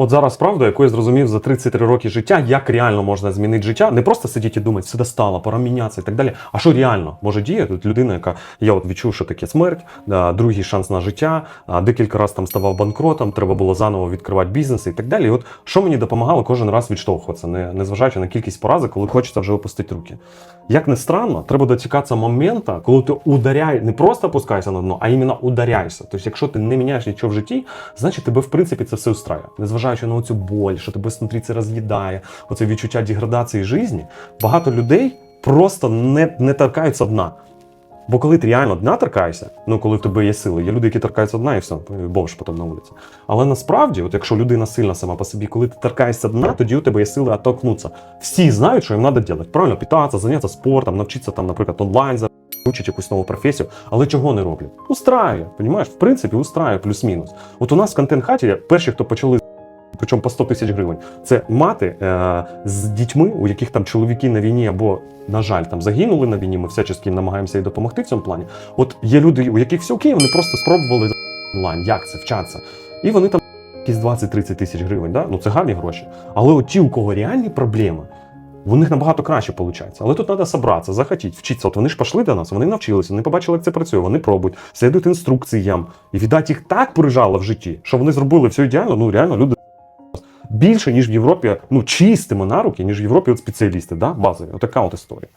От зараз правда, яку я зрозумів за 33 роки життя, як реально можна змінити життя, не просто сидіти і думати, все достало, пора мінятися і так далі. А що реально може діяти? От людина, яка я от відчув, що таке смерть, другий шанс на життя, декілька разів там ставав банкротом, треба було заново відкривати бізнес і так далі. І от що мені допомагало кожен раз відштовхуватися, не, незважаючи на кількість поразок, коли хочеться вже опустити руки. Як не странно, треба дочекатися моменту, коли ти ударяй, не просто опускаєшся на дно, а іменно ударяєшся. Тобто, якщо ти не міняєш нічого в житті, значить тебе в принципі це все устраює. Незважаючи на цю боль, що тебе це роз'їдає, оце відчуття деградації житті, багато людей просто не, не торкаються дна. Бо коли ти реально дна торкаєшся, ну коли в тебе є сили, є люди, які торкаються дна і все, бомж потім на вулиці. Але насправді, от якщо людина сильна сама по собі, коли ти торкаєшся дна, тоді у тебе є сили оттолкнутися. Всі знають, що їм треба робити. Правильно, питатися, зайнятися спортом, навчитися там, наприклад, онлайн зараз, вчити якусь нову професію, але чого не роблять? Устраює, понімаєш? В принципі, устраює плюс-мінус. От у нас в контент-хаті перші, хто почали причому по 100 тисяч гривень. Це мати е, з дітьми, у яких там чоловіки на війні або, на жаль, там загинули на війні. Ми всячески намагаємося їй допомогти в цьому плані. От є люди, у яких все окей, вони просто спробували онлайн, як це вчатися. І вони там якісь 20-30 тисяч гривень. Да? Ну це гарні гроші. Але от ті, у кого реальні проблеми. У них набагато краще виходить. Але тут треба зібратися, захотіти, вчитися. От вони ж пішли до нас, вони навчилися, вони побачили, як це працює, вони пробують, слідують інструкціям. І віддать їх так прижало в житті, що вони зробили все ідеально. Ну реально люди більше, ніж в Європі, ну чистимо на руки, ніж в Європі от спеціалісти, да, базові. Отака от історія.